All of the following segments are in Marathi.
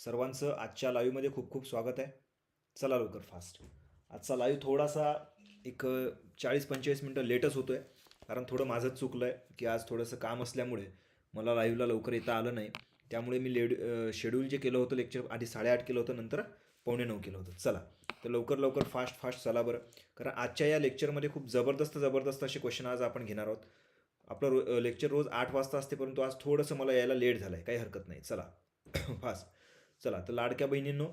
सर्वांचं आजच्या लाईव्हमध्ये खूप खूप स्वागत आहे. चला लवकर फास्ट आजचा लाईव्ह थोडासा एक चाळीस पंचेचाळीस मिनटं लेटच होतो आहे कारण थोडं माझंच चुकलं आहे की आज थोडंसं काम असल्यामुळे मला लाईव्हला लवकर येता आलं नाही. त्यामुळे मी लेड शेड्यूल जे केलं होतं लेक्चर आधी साडेआठ केलं होतं नंतर पावणे नऊ केलं होतं. चला. तर लवकर लवकर फास्ट फास्ट चला बरं. कारण आजच्या या लेक्चरमध्ये खूप जबरदस्त जबरदस्त असे क्वेश्चन आज आपण घेणार आहोत. आपलं रो लेक्चर रोज आठ वाजता असते परंतु आज थोडंसं मला यायला लेट झालं आहे काही हरकत नाही. चला. फास्ट चला तर लाडक्या बहिणींनो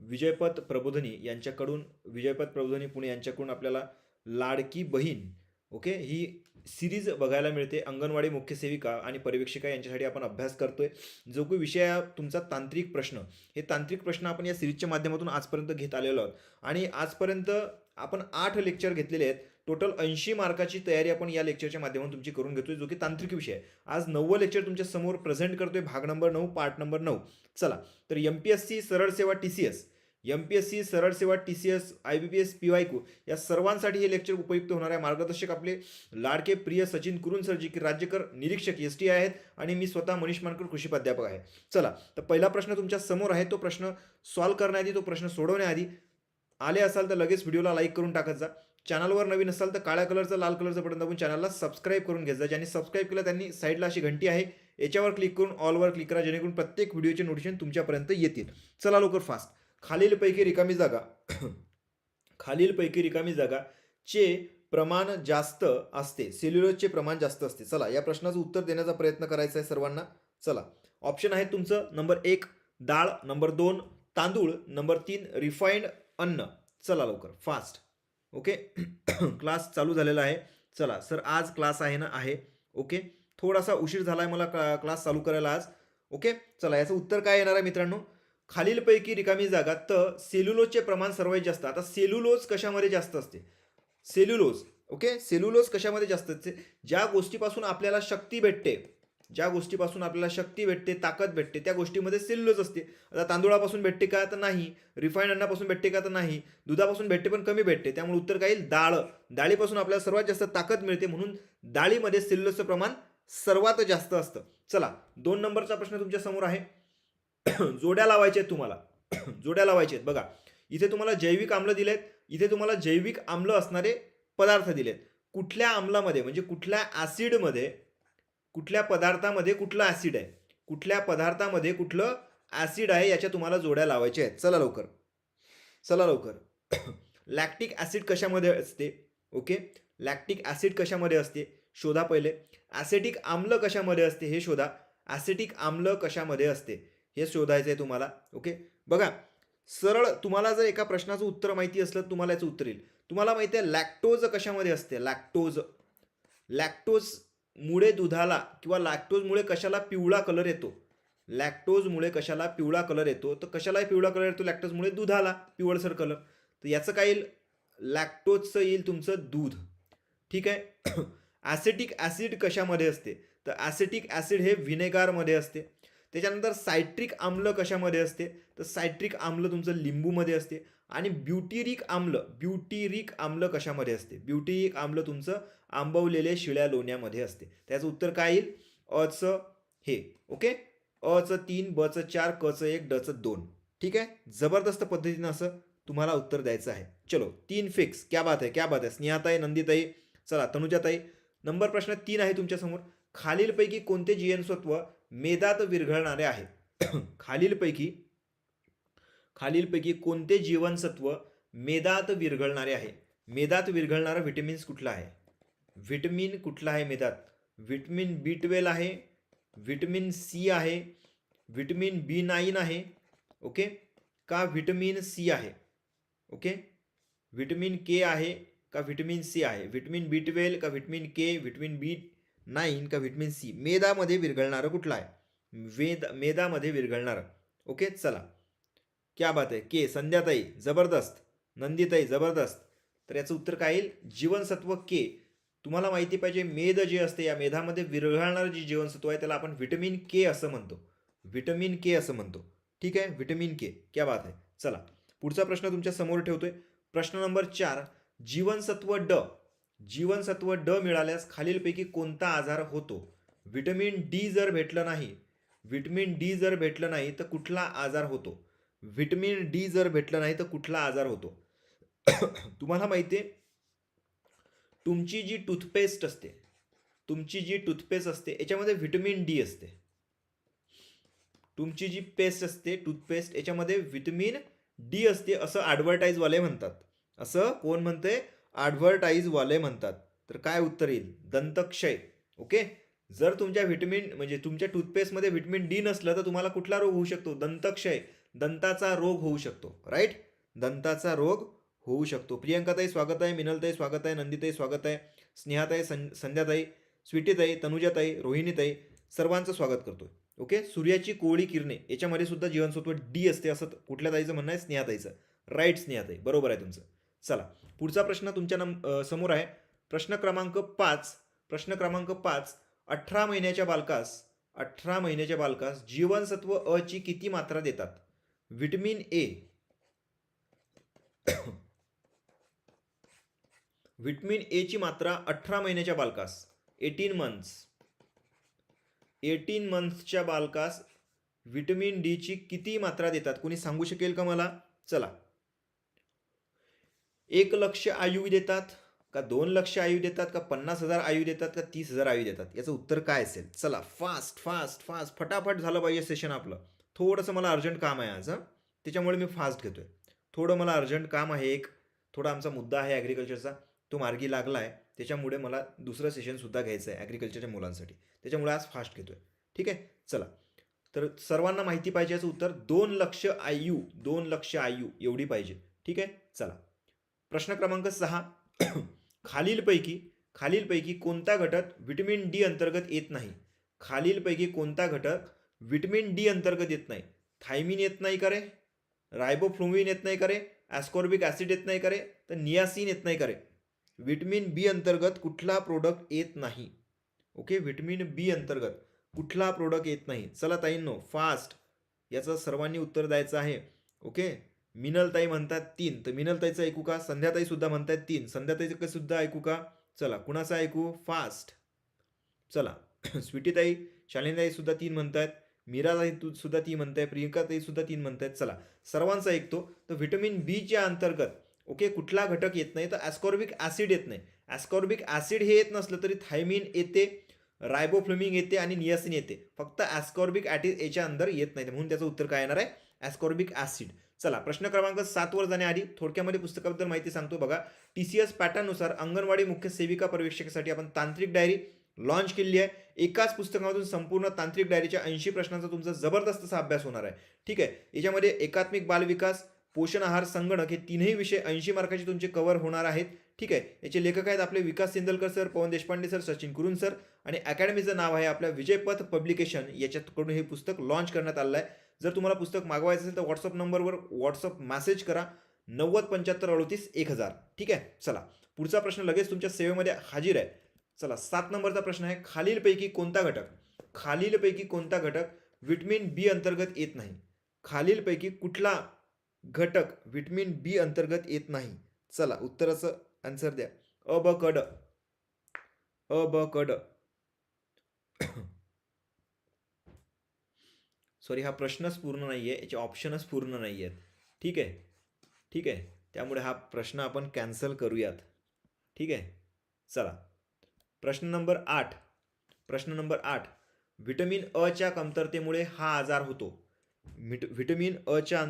विजयपत प्रबोधनी यांच्याकडून विजयपत प्रबोधनी पुणे यांच्याकडून आपल्याला लाडकी बहीण ओके ही सिरीज बघायला मिळते. अंगणवाडी मुख्य सेविका आणि पर्यवेक्षिका यांच्यासाठी आपण अभ्यास करतोय. जो काही विषय तुमचा तांत्रिक प्रश्न हे तांत्रिक प्रश्न आपण या सिरीजच्या माध्यमातून आजपर्यंत घेत आलेलो आहोत. आणि आजपर्यंत आपण आठ लेक्चर घेतलेले आहेत. टोटल ऐंशी मार्काची तयारी आपण या लेक्चरच्या माध्यमातून तुमची करून घेतोय जो की तांत्रिक विषय आहे. आज नववं लेक्चर तुमच्यासमोर प्रेझेंट करतोय भाग नंबर नऊ पार्ट नंबर नऊ. चला तर एम पी एस सी सरळ सेवा T C S M P S C सरळ सेवा T C S I B P S P Y Q या सर्वांसाठी हे लेक्चर उपयुक्त होणार आहे मार्गदर्शक आपले. लाडके प्रिय सचिन कुरुन सरजी की राज्यकर निरीक्षक एस टी आहेत आणि मी स्वतः मनीष मानकर कृषी प्राध्यापक आहे. चला तर पहिला प्रश्न तुमच्यासमोर आहे तो प्रश्न सॉल्व्ह करण्याआधी तो प्रश्न सोडवण्याआधी आले असाल तर लगेच व्हिडिओला लाईक करून टाकत जा. चॅनलवर नवीन असाल तर काळ्या कलरचं लाल कलरचं बटन दाबून चॅनलला सबस्क्राईब करून घेत जा ज्यांनी सबस्क्राईब केलं त्यांनी साईडला अशी घंटी आहे. याच्यावर क्लिक करून ऑलवर क्लिक करा जेणेकरून प्रत्येक व्हिडिओचे नोटिफिकेशन तुमच्यापर्यंत येतील. चला लवकर फास्ट खालीलपैकी रिकामी जागा. खालीलपैकी रिकामी जागा चे प्रमाण जास्त असते. सेल्युलोजचे प्रमाण जास्त असते. चला या प्रश्नाचं उत्तर देण्याचा प्रयत्न करायचा आहे सर्वांना. चला ऑप्शन आहे तुमचं नंबर एक डाळ नंबर दोन तांदूळ नंबर तीन रिफाईंड अन्न. चला लवकर फास्ट ओके? क्लास चालू झालेला आहे. चला सर आज क्लास आहे ना आहे. ओके? थोडासा उशीर झाला आहे मला क्लास चालू करायला आज. ओके? चला याचं उत्तर काय येणार आहे मित्रांनो? खालीलपैकी रिकामी जागा तर सेल्युलोजचे प्रमाण सर्वात जास्त. आता सेल्युलोज कशामध्ये जास्त असते? सेल्युलोज. ओके? सेल्युलोज कशामध्ये जास्त असते? ज्या गोष्टीपासून आपल्याला शक्ती भेटते ज्या गोष्टीपासून आपल्याला शक्ती भेटते ताकद भेटते त्या गोष्टीमध्ये सेल्युलोज असते. आता तांदूळापासून भेटते का तर नाही रिफाईंड अन्नापासून भेटते का तर नाही दुधापासून भेटते पण कमी भेटते. त्यामुळे उत्तर काय येईल? डाळ. डाळीपासून आपल्याला सर्वात जास्त ताकद मिळते म्हणून डाळीमध्ये सेल्युलोजचं प्रमाण सर्वात जास्त असतं. चला दोन नंबरचा प्रश्न तुमच्यासमोर आहे. जोड्या लावायच्या आहेत तुम्हाला. जोड्या लावायच्या आहेत. बघा इथे तुम्हाला जैविक आम्ल दिलेत. इथे तुम्हाला जैविक आम्ल असणारे पदार्थ दिलेत. कुठल्या आम्लामध्ये म्हणजे कुठल्या ॲसिडमध्ये कुठल्या पदार्थामध्ये कुठलं ॲसिड आहे? कुठल्या पदार्थामध्ये कुठलं ॲसिड आहे याच्या तुम्हाला जोड्या लावायच्या आहेत? चला लवकर. चला लवकर. लॅक्टिक ॲसिड कशामध्ये असते? ओके? लॅक्टिक ॲसिड कशामध्ये असते? शोधा पहिले. ॲसेटिक आम्ल कशामध्ये असते? हे शोधा. ॲसेटिक आम्ल कशामध्ये असते? हे शोधायचं आहे तुम्हाला. ओके? बघा सरळ तुम्हाला जर एका प्रश्नाचं उत्तर माहिती असलं तर तुम्हाला याचं उत्तर येईल. तुम्हाला माहिती आहे लॅक्टोज कशामध्ये असते? लॅक्टोज. लॅक्टोज मुळे दुधाला किंवा लॅक्टोजमुळे कशाला पिवळा कलर येतो? लॅक्टोजमुळे कशाला पिवळा कलर येतो? तर कशाला पिवळा कलर येतो लॅक्टोजमुळे दुधाला पिवळसर कलर तर याचं काय येईल? लॅक्टोजचं येईल तुमचं दूध. ठीक आहे? ॲसिटिक ॲसिड कशामध्ये असते? तर ॲसिटिक ॲसिड हे व्हिनेगारमध्ये असते. त्याच्यानंतर सायट्रिक आम्ल कशामध्ये असते? तर सायट्रिक आम्ल तुमचं लिंबूमध्ये असते. आणि ब्युटिरिक आम्ल ब्युटिरिक आम्ल कशामध्ये असते? ब्युटिरिक आम्ल तुमचं आंबवलेले शिळ्या लोण्यामध्ये असते. त्याचं उत्तर काय येईल? अच हे ओके? अच तीन बच चार कच एक डच दोन. ठीक आहे? जबरदस्त पद्धतीनं असं तुम्हाला उत्तर द्यायचं आहे. चलो तीन फिक्स क्या बात आहे क्या बात आहे. स्नेहाताई नंदिताई चला तनुजाताई. नंबर प्रश्न तीन आहे तुमच्यासमोर खालीलपैकी कोणते जीवनसत्व मेदात विरघळणारे आहे? खालीलपैकी खालीलपैकी कोणते जीवनसत्व मेदात विरघळणारे आहे? मेदात विरघळणारं व्हिटॅमिन्स कुठलं आहे? व्हिटमिन कुठलं आहे मेधात व्हिटॅमिन बी ट्वेल्व आहे व्हिटमिन सी आहे व्हिटमिन बी नाईन आहे ओके? का व्हिटमिन सी आहे ओके? व्हिटमिन के आहे का व्हिटॅमिन सी आहे? व्हिटॅमिन बी ट्वेल्व का vitamin K vitamin B nine का व्हिटॅमिन सी? मेदामध्ये विरघळणारं कुठलं आहे? वेद मेदामध्ये विरघळणारं. ओके? चला. क्या बात आहे. के संध्याताई जबरदस्त. नंदीताई जबरदस्त. तर याचं उत्तर काय येईल? जीवनसत्व के. तुम्हाला माहिती पाहिजे मेद जे असते या मेधामध्ये विरघळणारं जे जीवनसत्व आहे त्याला आपण व्हिटॅमिन के असं म्हणतो. व्हिटॅमिन के असं म्हणतो. ठीक आहे? व्हिटॅमिन के क्या बात आहे चला. पुढचा प्रश्न तुमच्यासमोर ठेवतोय. प्रश्न नंबर चार. जीवनसत्व ड. जीवनसत्व ड मिळाल्यास खालीलपैकी कोणता आजार होतो? व्हिटॅमिन डी जर भेटलं नाही व्हिटॅमिन डी जर भेटलं नाही तर कुठला आजार होतो? व्हिटॅमिन डी जर भेटलं नाही तर कुठला आजार होतो? तुम्हाला माहिती आहे तुमची जी टूथपेस्ट असते तुमची जी टूथपेस्ट असते याच्यामध्ये व्हिटॅमिन डी असते. तुमची जी पेस्ट असते टूथपेस्ट याच्यामध्ये व्हिटॅमिन डी असते असं ॲडव्हर्टाईजवाले म्हणतात. असं कोण म्हणते ॲडव्हर्टाईजवाले म्हणतात. तर काय उत्तर येईल? दंतक्षय. ओके? जर तुमच्या व्हिटॅमिन म्हणजे तुमच्या टूथपेस्टमध्ये व्हिटॅमिन डी नसलं तर तुम्हाला कुठला रोग होऊ शकतो? दंतक्षय. दंताचा रोग होऊ शकतो. राईट? दंताचा रोग होऊ शकतो. प्रियंकाताई स्वागत आहे मिनलताई स्वागत आहे नंदिताई स्वागत आहे स्नेहाताई सं संध्याताई स्वीटीताई तनुजाताई रोहिणीताई सर्वांचं स्वागत करतो ओके? सूर्याची कोवळी किरणे याच्यामध्ये सुद्धा जीवनसत्व डी असते असं कुठल्या ताईचं म्हणणं आहे? स्नेहाताईचं. राईट स्नेहाताई बरोबर आहे तुमचं. चला पुढचा प्रश्न तुमच्या नम समोर आहे. प्रश्न क्रमांक पाच प्रश्न क्रमांक पाच अठरा महिन्याच्या बालकास अठरा महिन्याच्या बालकास जीवनसत्व अ ची किती मात्रा देतात? व्हिटॅमिन ए व्हिटॅमिन एची मात्रा अठरा महिन्याच्या बालकास. एटीन मंथ्स एटीन मंथ्सच्या बालकास व्हिटॅमिन डीची किती मात्रा देतात? कोणी सांगू शकेल का मला? चला. एक लक्ष आयु देतात का दोन लक्ष आयु देतात का पन्नास हजार आयु देतात का तीस हजार आयु देतात? याचं उत्तर काय असेल? चला फास्ट फास्ट फास्ट फटाफट झालं पाहिजे सेशन आपलं. थोडंसं मला अर्जंट काम आहे आज त्याच्यामुळे मी फास्ट घेतोय. थोडं मला अर्जंट काम आहे एक. थोडा आमचा मुद्दा आहे ॲग्रिकल्चरचा तो मार्गी लागला आहे त्याच्यामुळे मला दुसरं सेशनसुद्धा घ्यायचं आहे ॲग्रिकल्चरच्या मुलांसाठी. त्याच्यामुळे आज फास्ट घेतो आहे ठीक आहे? चला. तर सर्वांना माहिती पाहिजे याचं उत्तर दोन लक्ष आयु दोन लक्ष आयु एवढी पाहिजे. ठीक आहे? चला. प्रश्न क्रमांक सहा. खालीलपैकी खालीलपैकी कोणता घटक व्हिटॅमिन डी अंतर्गत येत नाही? खालीलपैकी कोणता घटक व्हिटॅमिन डी अंतर्गत येत नाही? थायमिन येत नाही करे रायबोफ्लोमिन येत नाही करे ॲस्कॉर्बिक ॲसिड येत नाही करे तर नियासिन येत नाही करे व्हिटॅमिन बी अंतर्गत कुठला प्रोडक्ट येत नाही. ओके व्हिटॅमिन बी अंतर्गत कुठला प्रोडक्ट येत नाही. चला ताईंनो फास्ट याचं सर्वांनी उत्तर द्यायचं आहे. ओके मिनलताई म्हणतात तीन. तर मिनलताईचं ऐकू का? संध्याताई सुद्धा म्हणतात तीन. संध्याताईचं सुद्धा ऐकू का? चला कुणाचं ऐकू? फास्ट चला स्वीटीताई शालिनीताई सुद्धा तीन म्हणतात. मीराताई तू सुद्धा ती म्हणताय. प्रियंकाताई सुद्धा तीन म्हणतायत. चला सर्वांचा ऐकतो. तर व्हिटॅमिन बीच्या अंतर्गत ओके कुठला घटक येत नाही तर ॲस्कॉर्बिक ॲसिड येत नाही. ॲस्कॉर्बिक ॲसिड हे येत नसलं तरी थायमिन येते रायबोफ्लेमिंग येते आणि नियासिन येते. फक्त ॲस्कॉर्बिक ॲटिस याच्या अंदर येत नाही. म्हणून त्याचं उत्तर काय येणार आहे? ॲस्कॉर्बिक ॲसिड चला प्रश्न क्रमांक सातवर जाण्याआधी थोडक्यामध्ये पुस्तकाबद्दल माहिती सांगतो बघा. टी सी एस पॅटर्ननुसार अंगणवाडी मुख्य सेविका परीक्षेसाठी आपण तांत्रिक डायरी लॉन्च केली आहे. एकाच पुस्तकामधून संपूर्ण तांत्रिक डायरीच्या ऐंशी प्रश्नांचा तुमचा जबरदस्त असा अभ्यास होणार आहे. ठीक आहे? याच्यामध्ये एकात्मिक बालविकास पोषण आहार संगणक हे तीनही विषय ऐंशी मार्काचे तुमचे कव्हर होणार आहेत. ठीक आहे? याचे लेखक आहेत आपले Vikas Sindalkar sir Pavan Deshpande sir Sachin Kurun sir आणि अकॅडमीचं नाव आहे आपल्या विजयपथ पब्लिकेशन. याच्याकडून हे पुस्तक लॉन्च करण्यात आलं आहे. जर तुम्हाला पुस्तक मागवायचं असेल तर व्हॉट्सअप नंबरवर व्हॉट्सअप मेसेज करा. नव्वद पंच्याहत्तर अडोतीस एक हजार. ठीक आहे? चला. पुढचा प्रश्न लगेच तुमच्या सेवेमध्ये हाजीर आहे. चला सात नंबरचा प्रश्न आहे. खालीलपैकी कोणता घटक? खालीलपैकी कोणता घटक विटमिन बी अंतर्गत येत नाही? खालीलपैकी कुठला घटक व्हिटॅमिन बी अंतर्गत येत नाही. चला उत्तराचं आन्सर द्या. अ ब क ड. अ ब क ड. सॉरी हा प्रश्नच पूर्ण नाही आहे याचे ऑप्शनच पूर्ण नाही आहेत ठीक आहे? ठीक आहे? त्यामुळे हा प्रश्न आपण कॅन्सल करूयात. ठीक आहे? चला. प्रश्न नंबर आठ. प्रश्न नंबर आठ. व्हिटॅमिन अच्या कमतरतेमुळे हा आजार होतो. व्हिट व्हिटॅमिन अच्या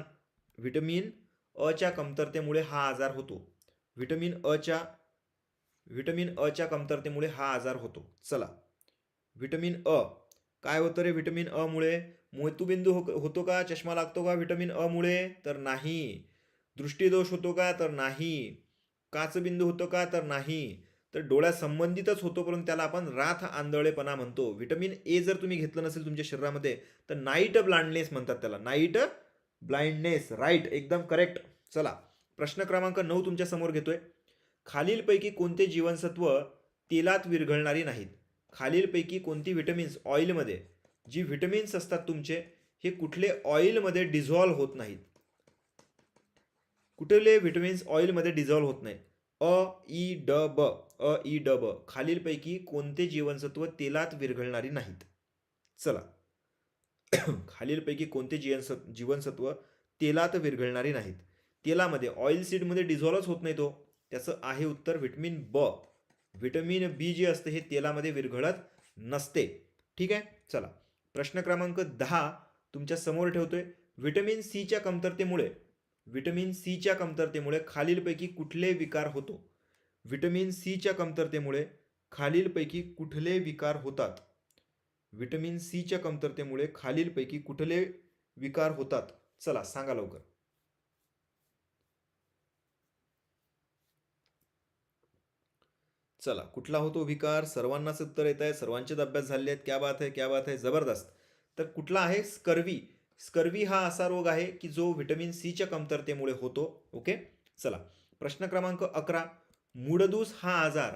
व्हिटॅमिन अच्या कमतरतेमुळे हा आजार होतो. व्हिटॅमिन अच्या व्हिटॅमिन अच्या कमतरतेमुळे हा आजार होतो. चला. व्हिटॅमिन अ काय होतं रे व्हिटॅमिन अमुळे मोतूबिंदू हो होतो का? चष्मा लागतो का व्हिटॅमिन अमुळे तर नाही. दृष्टीदोष होतो का? तर नाही. काचबिंदू होतो का? तर नाही. तर डोळ्यासंबंधितच होतो परंतु त्याला आपण राथ आंधळेपणा म्हणतो. व्हिटॅमिन ए जर तुम्ही घेतलं नसेल तुमच्या शरीरामध्ये तर नाईट ब्लाइंडनेस म्हणतात त्याला. नाईट ब्लाइंडनेस राईट एकदम करेक्ट. चला प्रश्न क्रमांक नऊ तुमच्यासमोर घेतोय. खालीलपैकी कोणते जीवनसत्व तेलात विरघळणारी नाहीत? खालीलपैकी कोणती व्हिटॅमिन्स ऑइलमध्ये जी व्हिटॅमिन्स असतात तुमचे हे कुठले ऑइलमध्ये डिझॉल्व्ह होत नाहीत? कुठले व्हिटॅमिन्स ऑइलमध्ये डिझॉल्व्ह होत नाहीत? अ ई ड ब. अ ई ड ब. खालीलपैकी कोणते जीवनसत्व तेलात विरघळणारी नाहीत? चला खालीलपैकी कोणते जीवनसत् जीवनसत्व तेलात विरघळणारे नाहीत. तेलामध्ये ऑइल सीडमध्ये डिझॉल्वच होत नाही तो. त्याचं आहे उत्तर व्हिटॅमिन ब व्हिटॅमिन बी जे असते हे तेलामध्ये विरघळत नसते. ठीक आहे? चला. प्रश्न क्रमांक दहा तुमच्यासमोर ठेवतोय. व्हिटॅमिन सीच्या कमतरतेमुळे व्हिटॅमिन सीच्या कमतरतेमुळे खालीलपैकी कुठले विकार होतो? व्हिटॅमिन सीच्या कमतरतेमुळे खालीलपैकी कुठले विकार होतात? व्हिटॅमिन सीच्या कमतरतेमुळे खालीलपैकी कुठले विकार होतात? चला सांगा लवकर. चला कुठला होतो विकार? सर्वांनाच उत्तर येत आहे सर्वांचेच अभ्यास झाले आहेत. क्या बात आहे क्या बात आहे जबरदस्त. तर कुठला आहे? स्कर्वी. स्कर्वी हा असा रोग आहे की जो व्हिटॅमिन सीच्या कमतरतेमुळे होतो. ओके? चला प्रश्न क्रमांक अकरा. मुडदूस हा आजार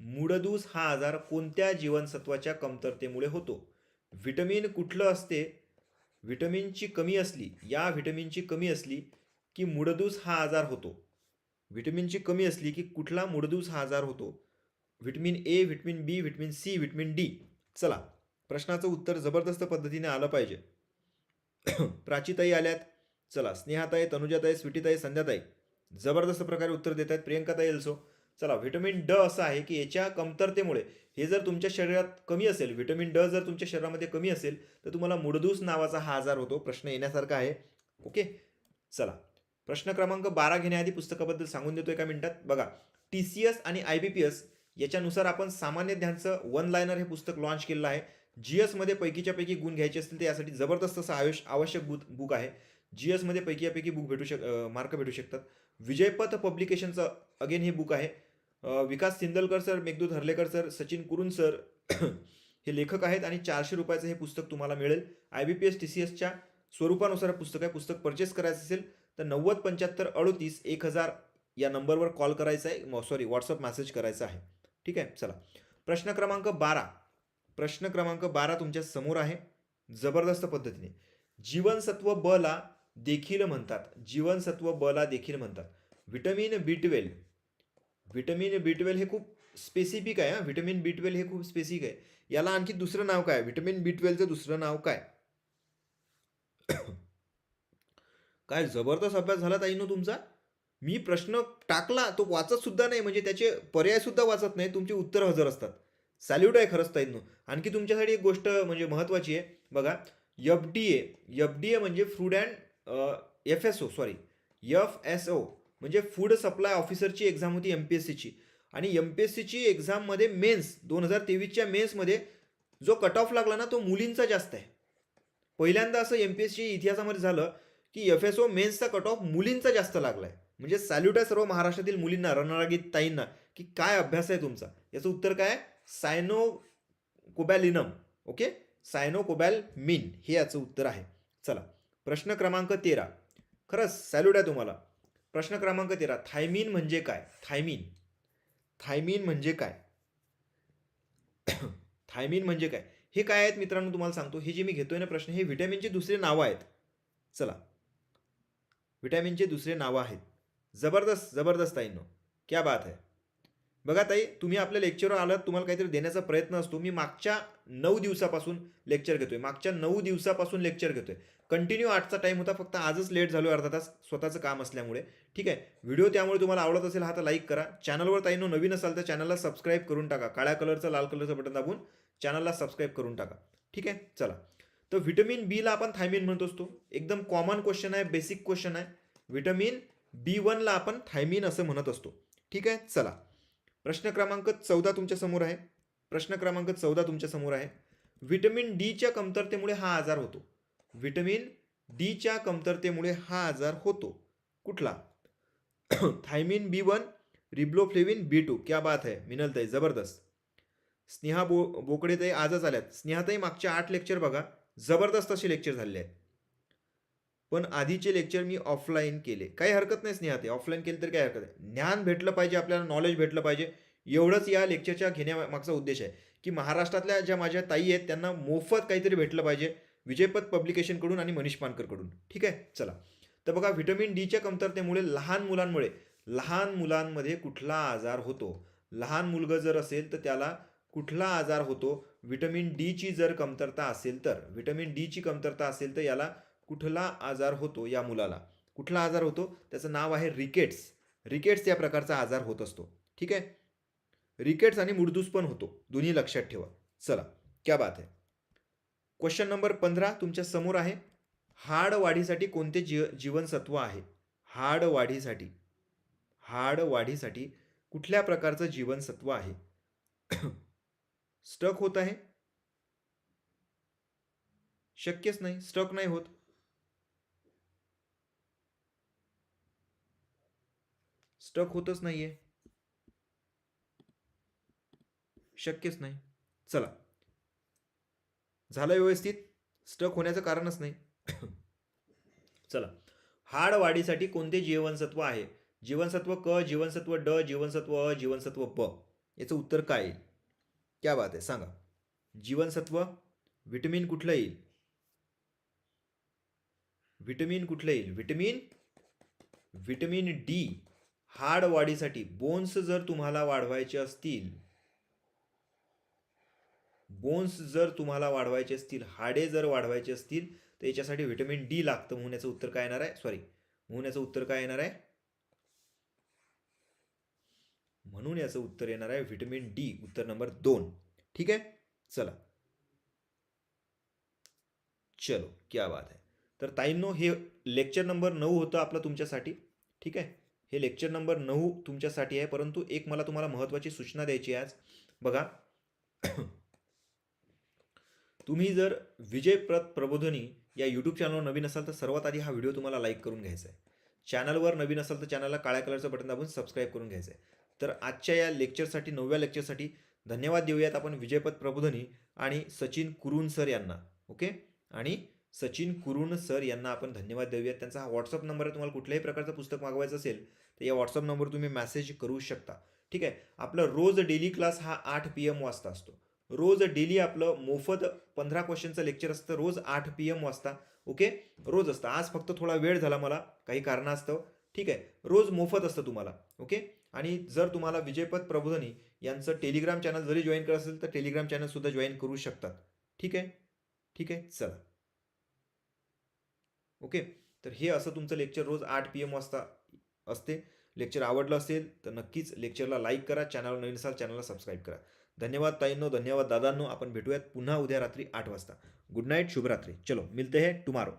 मुडदूस हा आजार कोणत्या जीवनसत्वाच्या कमतरतेमुळे होतो? व्हिटॅमिन कुठलं असते? व्हिटॅमिनची कमी असली या व्हिटॅमिनची कमी असली की मुडदूस हा आजार होतो. व्हिटॅमिनची कमी असली की कुठला मुडदूस हा आजार होतो? Vitamin A vitamin B vitamin C vitamin D. चला प्रश्नाचं उत्तर जबरदस्त पद्धतीने आलं पाहिजे. प्राचीताई आल्यात. चला स्नेहाताई तनुजाताई स्वीटीताई संध्याताई. जबरदस्त प्रकारे उत्तर देत आहेत प्रियंकाताई सो चला व्हिटॅमिन ड असं आहे की याच्या कमतरतेमुळे हे जर तुमच्या शरीरात कमी असेल व्हिटॅमिन ड जर तुमच्या शरीरामध्ये कमी असेल तर तुम्हाला मुडदूस नावाचा हा आजार होतो प्रश्न येण्यासारखा आहे. ओके? चला प्रश्न क्रमांक बारा घेण्याआधी पुस्तकाबद्दल सांगून देतो एका मिनिटात. बघा टी सी एस आणि आय बी पी एस याच्यानुसार आपण सामान्य ध्यानचं वन लायनर हे पुस्तक लॉन्च केलेलं आहे. जी एसमध्ये पैकीच्या पैकी गुण घ्यायचे असतील तर यासाठी जबरदस्त असं आयुष आवश्यक बुक बुक आहे. जी एसमध्ये पैकीपैकी बुक भेटू शक मार्क भेटू शकतात. विजयपथ पब्लिकेशनचं अगेन हे बुक आहे. Vikas Sindalkar sir Meghdoot Harlekar sir Sachin Kurun sir हे लेखक आहेत आणि चारशे रुपयाचं हे पुस्तक तुम्हाला मिळेल. I B P S T C एसच्या स्वरूपानुसार पुस्तक आहे. पुस्तक परचेस करायचं असेल तर नव्वद पंच्याहत्तर अडोतीस एक हजार या नंबरवर कॉल करायचा आहे. सॉरी व्हॉट्सअप मेसेज करायचा आहे. ठीक आहे? चला. प्रश्न क्रमांक बारा. प्रश्न क्रमांक बारा तुमच्यासमोर आहे. जबरदस्त पद्धतीने. जीवनसत्व ब ला देखील म्हणतात. जीवनसत्व ब ला देखील म्हणतात. Vitamin B twelve vitamin B twelve हे खूप स्पेसिफिक आहे हां. व्हिटॅमिन बी ट्वेल्व हे खूप स्पेसिफिक आहे. याला आणखी दुसरं नाव काय? व्हिटॅमिन बी ट्वेल्वचं दुसरं नाव काय? काय जबरदस्त अभ्यास झाला ताईनो तुमचा? मी प्रश्न टाकला तो वाचत सुद्धा नाही म्हणजे त्याचे पर्याय सुद्धा वाचत नाही तुमची उत्तर हजर असतात. सॅल्यूट आहे खरंच ताईनो आणखी तुमच्यासाठी एक गोष्ट म्हणजे महत्त्वाची आहे. बघा F D A F D A म्हणजे food and F S O sorry F S O म्हणजे फूड सप्लाय ऑफिसरची एक्झाम होती एम पी एस सीची आणि एम पी एस सीची एक्झाममध्ये मेन्स दोन हजार तेवीसच्या मेन्समध्ये जो कट ऑफ लागला ना तो मुलींचा जास्त आहे. पहिल्यांदा असं एम पी एस सी इतिहासामध्ये झालं की एफ एस ओ मेन्सचा कट ऑफ मुलींचा जास्त लागला आहे म्हणजे सॅल्यूट आहे सर्व महाराष्ट्रातील मुलींना रणरागीत ताईंना की काय अभ्यास आहे तुमचा? याचं उत्तर काय सायनो कोबॅलिनम ओके? सायनो कोबॅल मिन हे याचं उत्तर आहे. चला प्रश्न क्रमांक तेरा. खरंच सॅल्यूट आहे तुम्हाला. प्रश्न क्रमांक तेरा. थायमिन म्हणजे काय? थायमिन. थायमिन म्हणजे काय? थायमिन म्हणजे काय? हे काय आहेत मित्रांनो? तुम्हाला सांगतो. हे जे मी घेतोय ना प्रश्न हे व्हिटॅमिनचे दुसरे नावं आहेत. चला. व्हिटॅमिनचे दुसरे नावं आहेत. जबरदस्त जबरदस्त ताईंनो. क्या बात आहे बघा ताई तुम्ही आपल्या लेक्चरवर आलात तुम्हाला काहीतरी देण्याचा प्रयत्न असतो. मी मागच्या नऊ दिवसापासून लेक्चर घेतोय. मागच्या नऊ दिवसापासून लेक्चर घेतोय. कंटिन्यू आठचा टाईम होता फक्त आजच लेट झालो अर्धा तास स्वतःचं काम असल्यामुळे. ठीक आहे? व्हिडिओ त्यामुळे तुम्हाला आवडत असेल हा तर लाईक करा. चॅनलवर ताईनो नवीन असाल तर चॅनलला सबस्क्राईब करून टाका. काळ्या कलरचं लाल कलरचं बटन दाबून चॅनलला सबस्क्राईब करून टाका. ठीक आहे? चला. तर व्हिटॅमिन बीला आपण थायमिन म्हणत असतो. एकदम कॉमन क्वेश्चन आहे बेसिक क्वेश्चन आहे. व्हिटॅमिन बी वनला आपण थायमिन असं म्हणत असतो. ठीक आहे? चला. प्रश्न क्रमांक चौदा तुमच्यासमोर आहे. प्रश्न क्रमांक चौदा तुमच्यासमोर आहे. व्हिटॅमिन डीच्या कमतरतेमुळे हा आजार होतो. व्हिटॅमिन डीच्या कमतरतेमुळे हा आजार होतो. कुठला? Thiamine B one riboflavin B two क्या बात आहे मिनलताई जबरदस्त. स्नेहा बो बोकडेताई आजच आल्यात. स्नेहाताई मागच्या आठ लेक्चर बघा. जबरदस्त असे लेक्चर झाले आहेत. पण आधीचे लेक्चर मी ऑफलाईन केले. काही हरकत नाही स्नेहाताई ऑफलाईन केले तर काही हरकत नाही. ज्ञान भेटलं पाहिजे आपल्याला नॉलेज भेटलं पाहिजे. एवढंच या लेक्चरच्या घेण्यामागचा उद्देश आहे. की महाराष्ट्रातल्या ज्या माझ्या ताई आहेत त्यांना मोफत काहीतरी भेटलं पाहिजे. विजयपद पब्लिकेशनकडून आणि मनीष पानकरकडून. ठीक आहे? चला. तर बघा व्हिटॅमिन डीच्या कमतरतेमुळे लहान मुलांमुळे लहान मुलांमध्ये कुठला आजार होतो? लहान मुलगा जर असेल तर त्याला कुठला आजार होतो? व्हिटॅमिन डीची जर कमतरता असेल तर. व्हिटॅमिन डीची कमतरता असेल तर याला कुठला आजार होतो या मुलाला? कुठला आजार होतो? त्याचं नाव आहे रिकेट्स. रिकेट्स या प्रकारचा आजार होत असतो. ठीक आहे? रिकेट्स आणि मुडदूस पण होतो. दोन्ही लक्षात ठेवा. चला क्या बात आहे क्वेश्चन नंबर पंधरा तुमच्यासमोर आहे. हाड वाढीसाठी कोणते जीव जीवनसत्व आहे? हाड वाढीसाठी हाड वाढीसाठी कुठल्या प्रकारचं जीवनसत्व आहे? स्टक होत आहे? शक्यच नाही. स्टक नाही होत. स्टक होतच नाही आहे शक्यच नाही. चला. झालं व्यवस्थित. स्टक होण्याचं कारणच नाही. चला. हाड वाढीसाठी कोणते जीवनसत्व आहे? जीवनसत्व क जीवनसत्व ड जीवनसत्व अ जीवनसत्व प. याचं उत्तर काय येईल क्या बात आहे. सांगा. जीवनसत्व विटमिन कुठलं येईल? विटमिन कुठलं येईल? Vitamin vitamin D. हाड वाढीसाठी बोन्स जर तुम्हाला वाढवायचे असतील बोन्स जर तुम्हाला वाढवायचे असतील हाडे जर वाढवायचे असतील तर याच्यासाठी व्हिटॅमिन डी लागतं. म्हणून याचं उत्तर काय येणार आहे? सॉरी म्हणून याचं उत्तर काय येणार आहे? म्हणून याचं उत्तर येणार आहे व्हिटॅमिन डी. उत्तर नंबर दोन. ठीक आहे? चला. चलो क्या बात आहे. तर ताईंनो हे लेक्चर नंबर नऊ होतं आपलं तुमच्यासाठी. ठीक आहे? हे लेक्चर नंबर नऊ तुमच्यासाठी आहे परंतु एक मला तुम्हाला महत्त्वाची सूचना द्यायची आहे आज. बघा. तुम्ही जर विजयप्रत प्रबोधनी या यूट्यूब चॅनलवर नवीन असाल तर सर्वात आधी हा व्हिडिओ तुम्हाला लाईक करून घ्यायचा आहे. चॅनलवर नवीन असाल तर चॅनलला काळ्या कलरचं बटन दाबून सबस्क्राईब करून घ्यायचं आहे. तर आजच्या या लेक्चरसाठी नवव्या लेक्चरसाठी धन्यवाद देऊयात आपण विजयपत प्रबोधनी आणि सचिन कुरुन सर यांना. ओके आणि सचिन कुरुण सर यांना आपण धन्यवाद देऊयात. त्यांचा हा व्हॉट्सअप नंबर आहे. तुम्हाला कुठल्याही प्रकारचं पुस्तक मागवायचं असेल तर या व्हॉट्सअप नंबरवर तुम्ही मेसेज करू शकता. ठीक आहे? आपलं रोज डेली क्लास हा आठ पी एम वाजता असतो. रोज डेली आपलं मोफत पंधरा क्वेश्चनचं लेक्चर असतं. रोज आठ पी एम वाजता. ओके रोज असतं. आज फक्त थोडा वेळ झाला मला. काही कारणास्तव ठीक आहे? रोज मोफत असतं तुम्हाला. ओके आणि जर तुम्हाला विजयपद प्रबोधनी यांचं टेलिग्राम चॅनल जरी जॉईन करत असेल तर टेलिग्राम चॅनलसुद्धा जॉईन करू शकतात. ठीक आहे? ठीक आहे? चला. ओके? तर हे असं तुमचं लेक्चर रोज आठ पी एम वाजता असते. लेक्चर आवडलं असेल तर नक्कीच लेक्चरला लाईक करा. चॅनल नवीन असाल चॅनलला सबस्क्राईब करा. धन्यवाद ताईंनो धन्यवाद दादांनो. आपण भेटूयात पुन्हा उद्या रात्री आठ वाजता. गुड नाईट शुभरात्री. चलो मिलते हे टुमारो